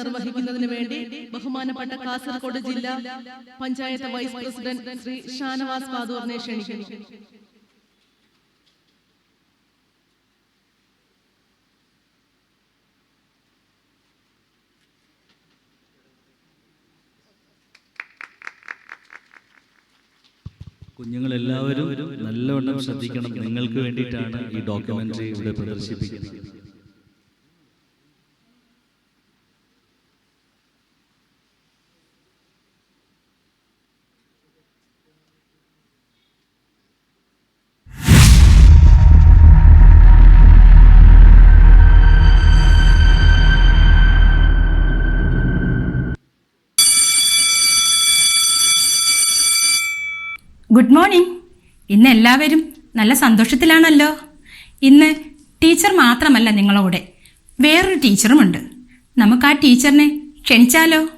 നിർവഹിക്കുന്നതിന് വേണ്ടി ബഹുമാനപ്പെട്ട കാസർഗോഡ് ജില്ലാ പഞ്ചായത്ത് വൈസ് പ്രസിഡന്റ് ശ്രീ ഷാനവാസ് പാതൂറിനെ ക്ഷണിക്കുന്നു. കുഞ്ഞുങ്ങളെല്ലാവരും നല്ലവണ്ണം ശ്രദ്ധിക്കണം. നിങ്ങൾക്ക് വേണ്ടിയിട്ടാണ് ഈ ഡോക്യുമെന്ററി ഇവിടെ പ്രദർശിപ്പിക്കുന്നത്. ഇന്ന് എല്ലാവരും നല്ല സന്തോഷത്തിലാണല്ലോ. ഇന്ന് ടീച്ചർ മാത്രമല്ല നിങ്ങളോടെ. വേറൊരു ടീച്ചറുമുണ്ട്. നമുക്ക് ആ ടീച്ചറിനെ ക്ഷണിച്ചാലോ?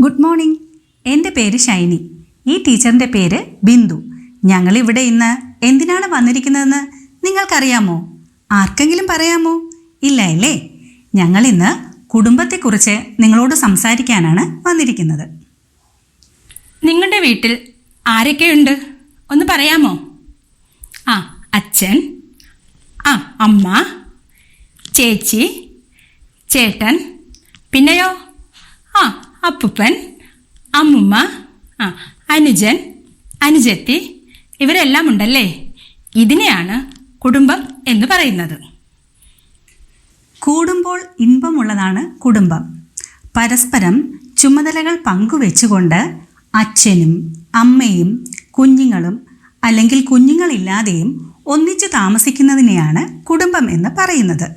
Good morning. എന്റെ പേര് ഷൈനി. ഈ ടീച്ചറിന്റെ പേര് ബിന്ദു. ഞങ്ങളിവിടെ ഇന്ന് എന്തിനാണ് വന്നിരിക്കുന്നതെന്ന് നിങ്ങൾക്കറിയാമോ? ആർക്കെങ്കിലും പറയാമോ? ഇല്ല അല്ലേ? ഞങ്ങൾ ഇന്ന് കുടുംബത്തെക്കുറിച്ച് നിങ്ങളോട് സംസാരിക്കാനാണ് വന്നിരിക്കുന്നത്. നിങ്ങളുടെ വീട്ടിൽ ആരൊക്കെയുണ്ട്? ഒന്ന് പറയാമോ? ആ അച്ഛൻ ആ അമ്മ ചേച്ചി ചേട്ടൻ പിന്നെയോ? ആ അപ്പുപ്പൻ അമ്മുമ്മ ആ അനുജൻ അനുജത്തി ഇവരെല്ലാം ഉണ്ടല്ലേ? ഇതിനെയാണ് കുടുംബം എന്ന് പറയുന്നത്. കൂടുമ്പോൾ ഇൻപമുള്ളതാണ് കുടുംബം. പരസ്പരം ചുമതലകൾ പങ്കുവെച്ചുകൊണ്ട് അച്ഛനും അമ്മയും കുഞ്ഞുങ്ങളും അല്ലെങ്കിൽ കുഞ്ഞുങ്ങളില്ലാതെയും ഒന്നിച്ചു താമസിക്കുന്നതിനെയാണ് കുടുംബം എന്ന് പറയുന്നത്.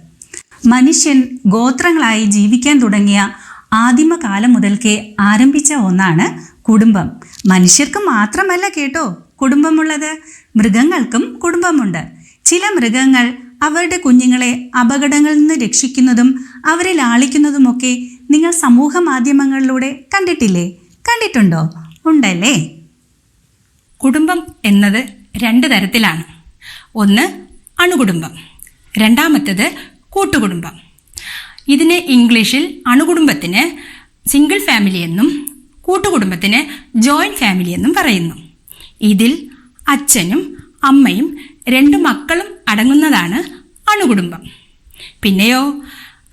മനുഷ്യൻ ഗോത്രങ്ങളായി ജീവിക്കാൻ തുടങ്ങിയ ആദിമകാലം മുതൽക്കേ ആരംഭിച്ച ഒന്നാണ് കുടുംബം. മനുഷ്യർക്ക് മാത്രമല്ല കേട്ടോ കുടുംബമുള്ളത്. മൃഗങ്ങൾക്കും കുടുംബമുണ്ട്. ചില മൃഗങ്ങൾ അവരുടെ കുഞ്ഞുങ്ങളെ അപകടങ്ങളിൽ നിന്ന് രക്ഷിക്കുന്നതും അവരെ ലാളിക്കുന്നതുമൊക്കെ നിങ്ങൾ സമൂഹ മാധ്യമങ്ങളിലൂടെ കണ്ടിട്ടില്ലേ? കണ്ടിട്ടുണ്ടോ? ഉണ്ടല്ലേ? കുടുംബം എന്നത് രണ്ട് തരത്തിലാണ്. ഒന്ന് അണുകുടുംബം രണ്ടാമത്തേത് കൂട്ടുകുടുംബം. ഇതിന് ഇംഗ്ലീഷിൽ അണുകുടുംബത്തിന് സിംഗിൾ ഫാമിലി എന്നും കൂട്ടുകുടുംബത്തിന് ജോയിന്റ് ഫാമിലി എന്നും പറയുന്നു. ഇതിൽ അച്ഛനും അമ്മയും രണ്ട് മക്കളും അടങ്ങുന്നതാണ് അണുകുടുംബം. പിന്നെയോ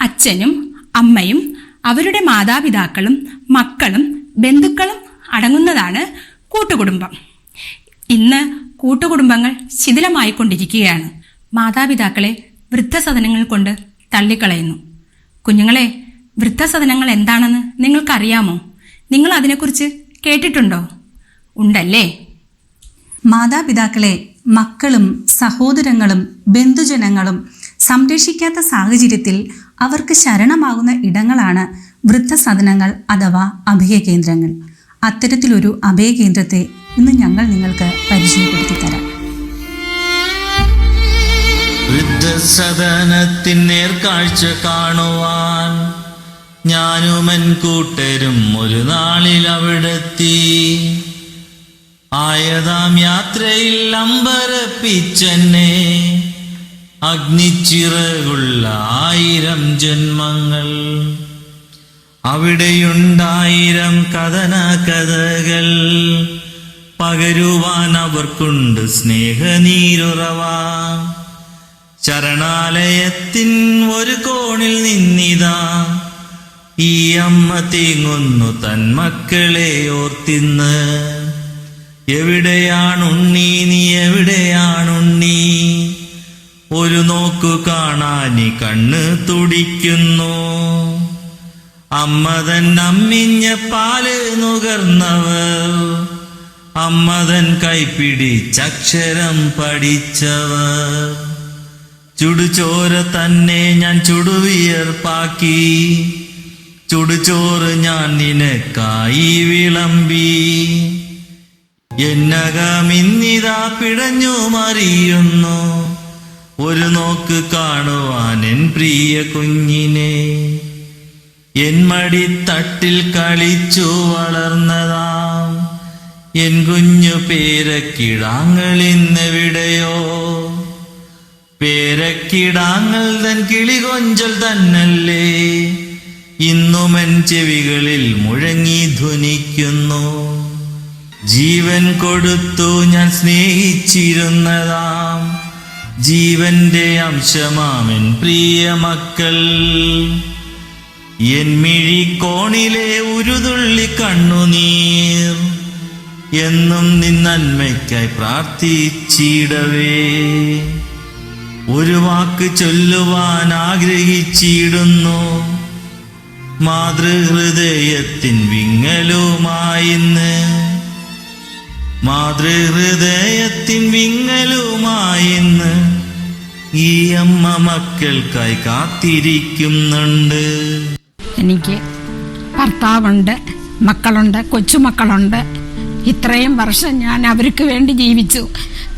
അച്ഛനും അമ്മയും അവരുടെ മാതാപിതാക്കളും മക്കളും ബന്ധുക്കളും അടങ്ങുന്നതാണ് കൂട്ടുകുടുംബം. ഇന്ന് കൂട്ടുകുടുംബങ്ങൾ ശിഥിലമായിക്കൊണ്ടിരിക്കുകയാണ്. മാതാപിതാക്കളെ വൃദ്ധസദനങ്ങൾ കൊണ്ട് തള്ളിക്കളയുന്നു. കുഞ്ഞുങ്ങളെ വൃദ്ധസദനങ്ങൾ എന്താണെന്ന് നിങ്ങൾക്കറിയാമോ? നിങ്ങൾ അതിനെക്കുറിച്ച് കേട്ടിട്ടുണ്ടോ? ഉണ്ടല്ലേ? മാതാപിതാക്കളെ മക്കളും സഹോദരങ്ങളും ബന്ധുജനങ്ങളും സംരക്ഷിക്കാത്ത സാഹചര്യത്തിൽ അവർക്ക് ശരണമാകുന്ന ഇടങ്ങളാണ് വൃദ്ധസദനങ്ങൾ അഥവാ അഭയകേന്ദ്രങ്ങൾ. അത്തരത്തിലൊരു അഭയകേന്ദ്രത്തെ ഇന്ന് ഞങ്ങൾ നിങ്ങൾക്ക് പരിചയപ്പെടുത്തി തരാം വൃദ്ധസദനത്തിൻ നേർക്കാഴ്ച കാണുവാൻ ഞാനുമൻ കൂട്ടരും ഒരു നാളിൽ അവിടെത്തി. ആയതാം യാത്രയിൽ അമ്പരപ്പിച്ചെന്നെ അഗ്നിച്ചിറകുള്ള ആയിരം ജന്മങ്ങൾ. അവിടെയുണ്ടായിരം കഥന കഥകൾ. പകരുവാൻ അവർക്കുണ്ട് സ്നേഹനീരുറവാ. ചരണാലയത്തിൻ ഒരു കോണിൽ നിന്നിതാ. ഈ അമ്മ തീങ്ങുന്നു തൻ മക്കളെ ഓർത്തിന്ന്. എവിടെയാണുണ്ണി നീ എവിടെയാണുണ്ണി? ഒരു നോക്കു കാണാനി കണ്ണ് തുടിക്കുന്നു. അമ്മ അമ്മതൻ അമ്മിഞ്ഞ പാൽ നുകർന്നവർ അമ്മതൻ കൈപ്പിടിച്ചക്ഷരം പഠിച്ചവർ. ചുടുചോര തന്നെ ഞാൻ ചുടുവിയർപ്പാക്കി ചുടുചോറ് ഞാൻ നിനക്കായി വിളമ്പി. എന്നകമിന്നിതാ പിടഞ്ഞു മറിയുന്നു. ഒരു നോക്ക് കാണുവാൻ എൻ പ്രിയ കുഞ്ഞിനെ. എൻ മടിത്തട്ടിൽ കളിച്ചു വളർന്നതാം. എൻ കുഞ്ഞു പേരക്കിടാങ്ങളിന്നെവിടെയോ പേരക്കിടാങ്ങൾ തൻ കിളി കൊഞ്ചൽ തന്നല്ലേ? ഇന്നുമൻ ചെവികളിൽ മുഴങ്ങി ധ്വനിക്കുന്നു. ജീവൻ കൊടുത്തു ഞാൻ സ്നേഹിച്ചിരുന്നതാം. ജീവന്റെ അംശമാമൻ പ്രിയ മക്കൾ. എൻ മിഴിക്കോണിലെ ഉരുതുള്ളി കണ്ണുനീർ. എന്നും നിന്നന്മയ്ക്കായി പ്രാർത്ഥിച്ചിടവേ. ഒരു വാക്ക് ചൊല്ലുവാൻ ആഗ്രഹിച്ചിടുന്നു. മാതൃഹൃദയത്തിൻ വിങ്ങലുമായിന്ന് മാതൃഹൃദയത്തിൻ വിങ്ങലുമായിന്ന് ഈ അമ്മ മക്കൾക്കായി കാത്തിരിക്കുന്നുണ്ട്. എനിക്ക് ഭർത്താവുണ്ട് മക്കളുണ്ട് കൊച്ചുമക്കളുണ്ട്. ഇത്രയും വർഷം ഞാൻ അവർക്ക് വേണ്ടി ജീവിച്ചു.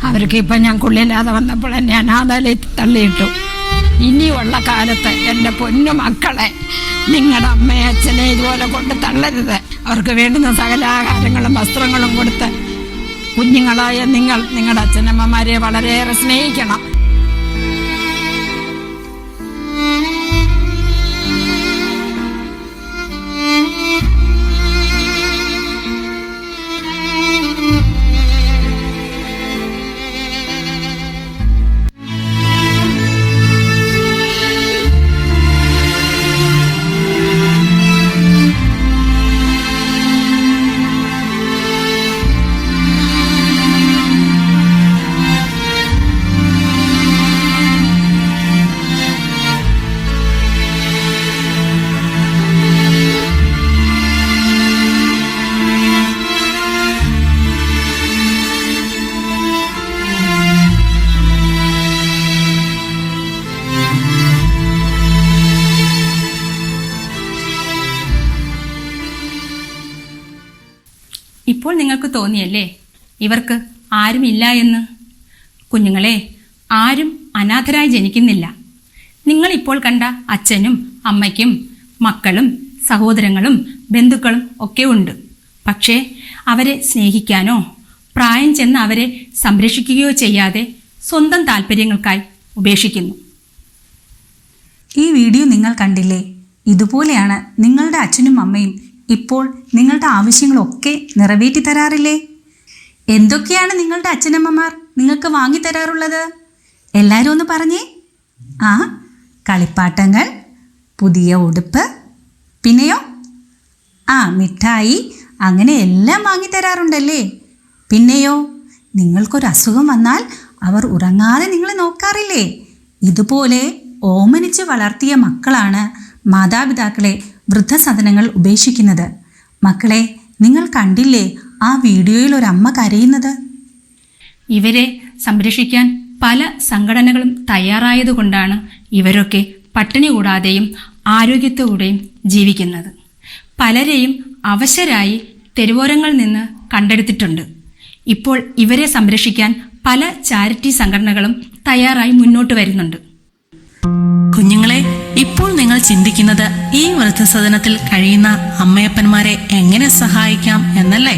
അവർക്ക് ഇപ്പം ഞാൻ കൊള്ളില്ലാതെ വന്നപ്പോൾ എന്നെ അനാഥാലയിൽ തള്ളിയിട്ടു. ഇനിയുള്ള കാലത്ത് എന്റെ പൊന്നു മക്കളെ നിങ്ങളുടെ അമ്മയെ അച്ഛനെ ഇതുപോലെ കൊണ്ട് തള്ളരുത്. അവർക്ക് വേണ്ടുന്ന സകല ആഹാരങ്ങളും വസ്ത്രങ്ങളും കൊടുത്ത് കുഞ്ഞുങ്ങളായ നിങ്ങൾ നിങ്ങളുടെ അച്ഛനമ്മമാരെ വളരെയേറെ സ്നേഹിക്കണം. ഇപ്പോൾ നിങ്ങൾക്ക് തോന്നിയല്ലേ? ഇവർക്ക് ആരുമില്ല എന്ന്? കുഞ്ഞുങ്ങളെ ആരും അനാഥരായി ജനിക്കുന്നില്ല. നിങ്ങളിപ്പോൾ കണ്ട അച്ഛനും അമ്മയ്ക്കും മക്കളും സഹോദരങ്ങളും ബന്ധുക്കളും ഒക്കെ ഉണ്ട്. പക്ഷേ അവരെ സ്നേഹിക്കാനോ പ്രായം ചെന്ന് അവരെ സംരക്ഷിക്കുകയോ ചെയ്യാതെ സ്വന്തം താല്പര്യങ്ങൾക്കായി ഉപേക്ഷിക്കുന്നു. ഈ വീഡിയോ നിങ്ങൾ കണ്ടില്ലേ? ഇതുപോലെയാണ് നിങ്ങളുടെ അച്ഛനും അമ്മയും ഇപ്പോൾ നിങ്ങളുടെ ആവശ്യങ്ങളൊക്കെ നിറവേറ്റി തരാറില്ലേ? എന്തൊക്കെയാണ് നിങ്ങളുടെ അച്ഛനമ്മമാർ നിങ്ങൾക്ക് വാങ്ങി തരാറുള്ളത്? എല്ലാവരും ഒന്ന് പറഞ്ഞേ. ആ കളിപ്പാട്ടങ്ങൾ പുതിയ ഉടുപ്പ് പിന്നെയോ? ആ മിഠായി അങ്ങനെ എല്ലാം വാങ്ങി തരാറുണ്ടല്ലേ? പിന്നെയോ? നിങ്ങൾക്കൊരു അസുഖം വന്നാൽ അവർ ഉറങ്ങാതെ നിങ്ങളെ നോക്കാറില്ലേ? ഇതുപോലെ ഓമനിച്ച് വളർത്തിയ മക്കളാണ് മാതാപിതാക്കളെ വൃദ്ധസദനങ്ങൾ ഉപേക്ഷിക്കുന്നത്. മക്കളെ നിങ്ങൾ കണ്ടില്ലേ ആ വീഡിയോയിൽ ഒരമ്മ കരയുന്നത്? ഇവരെ സംരക്ഷിക്കാൻ പല സംഘടനകളും തയ്യാറായതുകൊണ്ടാണ് ഇവരൊക്കെ പട്ടിണി കൂടാതെയും ആരോഗ്യത്തോടെയും ജീവിക്കുന്നത്. പലരെയും അവശരായി തെരുവോരങ്ങളിൽ നിന്ന് കണ്ടെടുത്തിട്ടുണ്ട്. ഇപ്പോൾ ഇവരെ സംരക്ഷിക്കാൻ പല ചാരിറ്റി സംഘടനകളും തയ്യാറായി മുന്നോട്ട് വരുന്നുണ്ട്. കുഞ്ഞുങ്ങളെ ഇപ്പോൾ നിങ്ങൾ ചിന്തിക്കുന്നത് ഈ വൃദ്ധസദനത്തിൽ കഴിയുന്ന അമ്മയപ്പന്മാരെ എങ്ങനെ സഹായിക്കാം എന്നല്ലേ?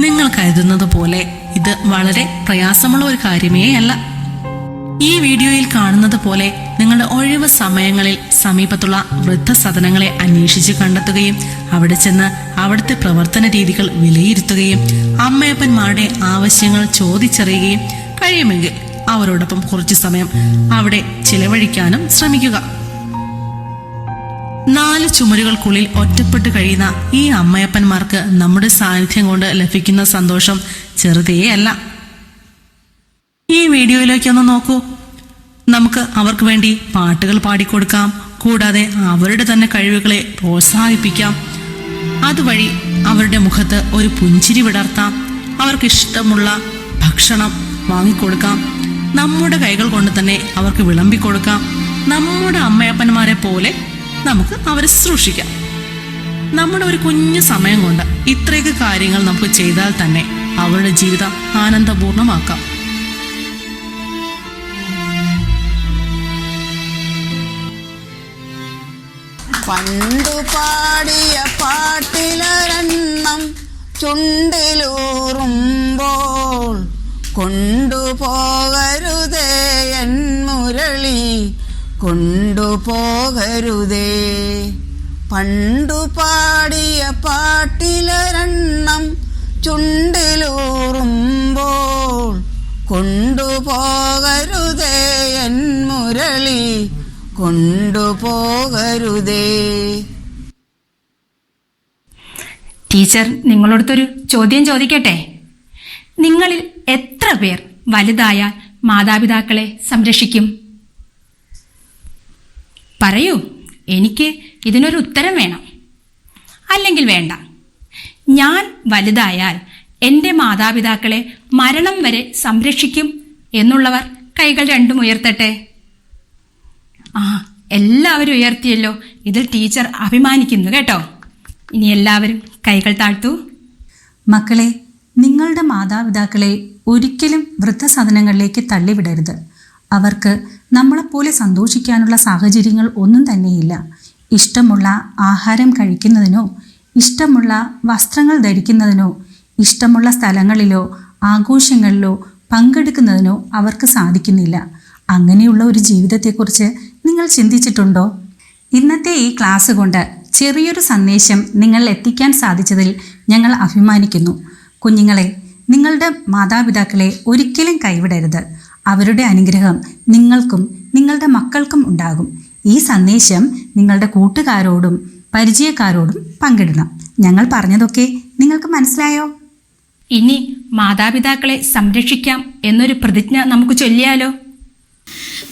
നിങ്ങൾ കരുതുന്നത് പോലെ ഇത് വളരെ പ്രയാസമുള്ള ഒരു കാര്യമേ അല്ല. ഈ വീഡിയോയിൽ കാണുന്നത് പോലെ നിങ്ങളുടെ ഒഴിവ് സമയങ്ങളിൽ സമീപത്തുള്ള വൃദ്ധസദനങ്ങളെ അന്വേഷിച്ച് കണ്ടെത്തുകയും അവിടെ ചെന്ന് അവിടുത്തെ പ്രവർത്തന രീതികൾ വിലയിരുത്തുകയും അമ്മയപ്പന്മാരുടെ ആവശ്യങ്ങൾ ചോദിച്ചറിയുകയും കഴിയുമെങ്കിൽ അവരോടൊപ്പം കുറച്ചു സമയം അവിടെ ചിലവഴിക്കാനും ശ്രമിക്കുക. നാല് ചുമരുകൾക്കുള്ളിൽ ഒറ്റപ്പെട്ട് കഴിയുന്ന ഈ അമ്മയപ്പന്മാർക്ക് നമ്മുടെ സാന്നിധ്യം കൊണ്ട് ലഭിക്കുന്ന സന്തോഷം ചെറുതേയല്ല ഈ വീഡിയോയിലേക്ക് ഒന്ന് നോക്കൂ. നമുക്ക് അവർക്ക് വേണ്ടി പാട്ടുകൾ പാടിക്കൊടുക്കാം. കൂടാതെ അവരുടെ തന്നെ കഴിവുകളെ പ്രോത്സാഹിപ്പിക്കാം. അതുവഴി അവരുടെ മുഖത്ത് ഒരു പുഞ്ചിരി വിടർത്താം. അവർക്ക് ഇഷ്ടമുള്ള ഭക്ഷണം വാങ്ങിക്കൊടുക്കാം. നമ്മുടെ കൈകൾ കൊണ്ട് തന്നെ അവർക്ക് വിളമ്പിക്കൊടുക്കാം നമ്മുടെ അമ്മയപ്പന്മാരെ പോലെ നമുക്ക് അവരെ ശുശ്രൂഷിക്കാം നമ്മുടെ ഒരു കുഞ്ഞു സമയം കൊണ്ട് ഇത്രയൊക്കെ കാര്യങ്ങൾ നമുക്ക് ചെയ്താൽ തന്നെ അവരുടെ ജീവിതം ആനന്ദപൂർണമാക്കാം. പണ്ടു പാടിയ പാട്ടിലൊരെണ്ണം ചുണ്ടിലൂറുമ്പോൾ കൊണ്ടുപോകരുതേ എൻ മുരളി കൊണ്ടുപോകരുതേ. പണ്ടു പാടിയ പാട്ടിലൊരെണ്ണം ചുണ്ടിലൂറുമ്പോൾ കൊണ്ടുപോകരുതേ എൻ മുരളി കൊണ്ടുപോകരുതേ. ടീച്ചർ നിങ്ങളോടത്തൊരു ചോദ്യം ചോദിക്കട്ടെ? നിങ്ങളിൽ എത്ര പേർ വലുതായാൽ മാതാപിതാക്കളെ സംരക്ഷിക്കും? പറയൂ എനിക്ക് ഇതിനൊരു ഉത്തരം വേണം. അല്ലെങ്കിൽ വേണ്ട. ഞാൻ വലുതായാൽ എന്റെ മാതാപിതാക്കളെ മരണം വരെ സംരക്ഷിക്കും എന്നുള്ളവർ കൈകൾ രണ്ടും ഉയർത്തട്ടെ. ആ എല്ലാവരും ഉയർത്തിയല്ലോ. ഇതിൽ ടീച്ചർ അഭിമാനിക്കുന്നു കേട്ടോ. ഇനി എല്ലാവരും കൈകൾ താഴ്ത്തു. മക്കളെ നിങ്ങളുടെ മാതാപിതാക്കളെ ഒരിക്കലും വൃദ്ധസദനങ്ങളിലേക്ക് തള്ളിവിടരുത്. അവർക്ക് നമ്മളെപ്പോലെ സന്തോഷിക്കാനുള്ള സാഹചര്യങ്ങൾ ഒന്നും തന്നെയില്ല. ഇഷ്ടമുള്ള ആഹാരം കഴിക്കുന്നതിനോ ഇഷ്ടമുള്ള വസ്ത്രങ്ങൾ ധരിക്കുന്നതിനോ ഇഷ്ടമുള്ള സ്ഥലങ്ങളിലോ ആഘോഷങ്ങളിലോ പങ്കെടുക്കുന്നതിനോ അവർക്ക് സാധിക്കുന്നില്ല. അങ്ങനെയുള്ള ഒരു ജീവിതത്തെക്കുറിച്ച് നിങ്ങൾ ചിന്തിച്ചിട്ടുണ്ടോ? ഇന്നത്തെ ഈ ക്ലാസ് കൊണ്ട് ചെറിയൊരു സന്ദേശം നിങ്ങൾ എത്തിക്കാൻ സാധിച്ചതിൽ ഞങ്ങൾ അഭിമാനിക്കുന്നു. കുഞ്ഞുങ്ങളെ നിങ്ങളുടെ മാതാപിതാക്കളെ ഒരിക്കലും കൈവിടരുത്. അവരുടെ അനുഗ്രഹം നിങ്ങൾക്കും നിങ്ങളുടെ മക്കൾക്കും ഉണ്ടാകും. ഈ സന്ദേശം നിങ്ങളുടെ കൂട്ടുകാരോടും പരിചയക്കാരോടും പങ്കിടണം. ഞങ്ങൾ പറഞ്ഞതൊക്കെ നിങ്ങൾക്ക് മനസ്സിലായോ? ഇനി മാതാപിതാക്കളെ സംരക്ഷിക്കാം എന്നൊരു പ്രതിജ്ഞ നമുക്ക് ചൊല്ലിയാലോ?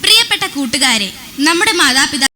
പ്രിയപ്പെട്ട കൂട്ടുകാരെ നമ്മുടെ മാതാപിതാ